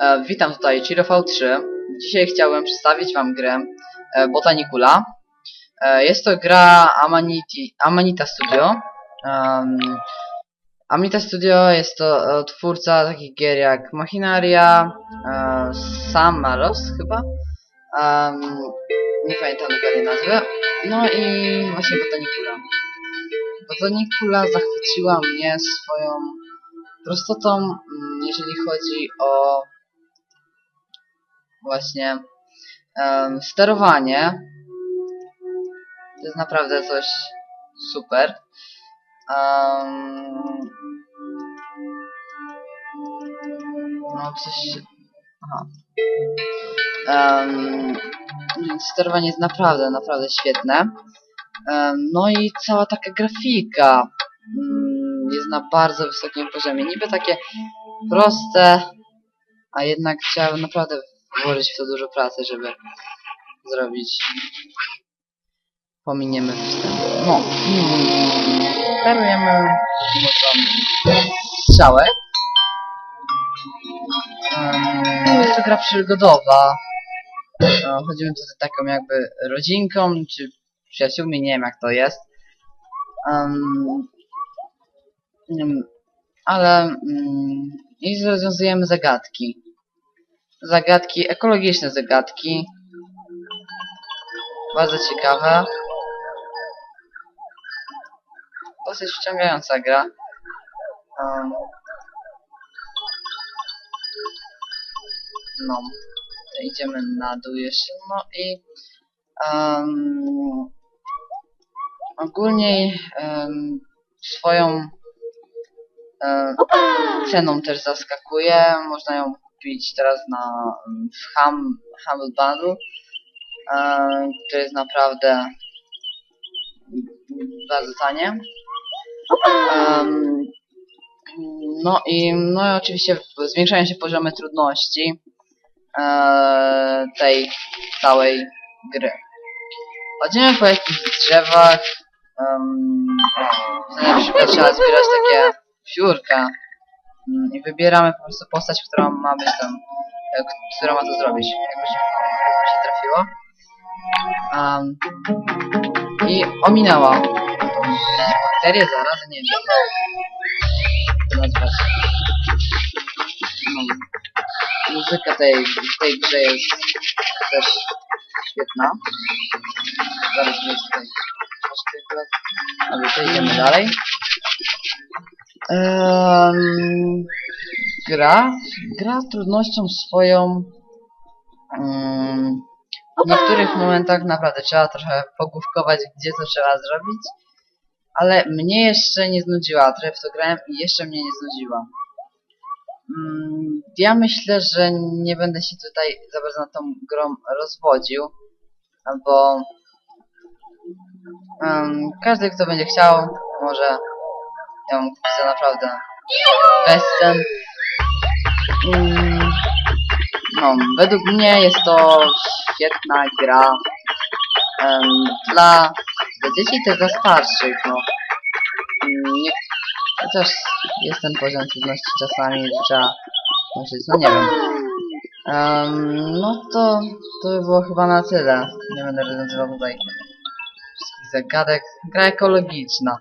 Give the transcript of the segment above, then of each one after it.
E, witam tutaj ChiroV3. Dzisiaj chciałbym przedstawić Wam grę e, Botanicula. E, jest to gra Amaniti, Amanita Studio. Um, Amanita Studio jest to e, twórca takich gier jak Machinaria, e, Samaros chyba. Um, nie pamiętam dokładnie nazwy. No i właśnie Botanicula. Botanicula zachwyciła mnie swoją prostotą, mm, jeżeli chodzi o właśnie em, sterowanie. To jest naprawdę coś super. Em, no coś... Aha. Więc sterowanie jest naprawdę, naprawdę świetne. Em, no i cała taka grafika mm, jest na bardzo wysokim poziomie. Niby takie proste, a jednak trzeba naprawdę włożyć w to dużo pracy, żeby zrobić. Pominiemy wstęp. No. Pomocą strzałek. Em, Jest to gra przygodowa. E, Chodzimy tutaj taką jakby rodzinką, czy przyjaciółmi, nie wiem jak to jest. Wiem, ale mm, i rozwiązujemy zagadki. Zagadki, ekologiczne zagadki. Bardzo ciekawe. Dosyć wciągająca gra. Um, no, idziemy na dół jeszcze. No i um, ogólnie um, swoją e, ceną też zaskakuje. Można ją kupić teraz na mm, w Hum, Humble Bundle, e, który jest naprawdę bardzo tanie. Em, no i no i oczywiście zwiększają się poziomy trudności e, tej całej gry. Chodzimy po jakichś drzewach. Um, na przykład trzeba zbierać takie piórka i wybieramy po prostu postać, która ma być tam, e, która ma to zrobić. Jakoś mi się trafiło. Um, I ominęła. Bakterie, zarazy, nie wiem. nazwać. Muzyka tej, tej grze jest też świetna. Zaraz jest tutaj to idziemy dalej. Ehm, gra, gra trudnością swoją. Mm, w niektórych momentach naprawdę trzeba trochę pogłówkować, gdzie to trzeba zrobić. Ale mnie jeszcze nie znudziła. Trochę w to grałem i jeszcze mnie nie znudziła. Mm, ja myślę, że nie będę się tutaj za bardzo nad tą grą rozwodził, bo em, każdy, kto będzie chciał, może kupić za naprawdę bezcen. Mm, no, według mnie jest to świetna gra em, dla, dla dzieci też dla starszych, no. Mm, Nie, chociaż jest ten poziom trudności czasami, że trzeba myśleć, no nie wiem. Em, no to, to by było chyba na tyle. Nie będę rozwiązywał tutaj wszystkich zagadek. Gra ekologiczna.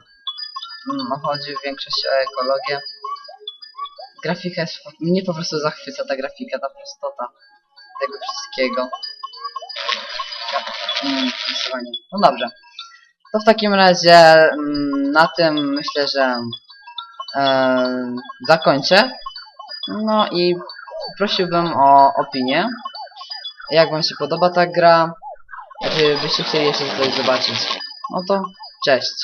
Chodzi w większości o ekologię. Grafika jest... Mnie po prostu zachwyca ta grafika, ta prostota tego wszystkiego. Mm. No dobrze. To w takim razie mm, na tym myślę, że e, zakończę. No i prosiłbym o opinię. Jak wam się podoba ta gra? Czy byście chcieli jeszcze coś zobaczyć? No to cześć.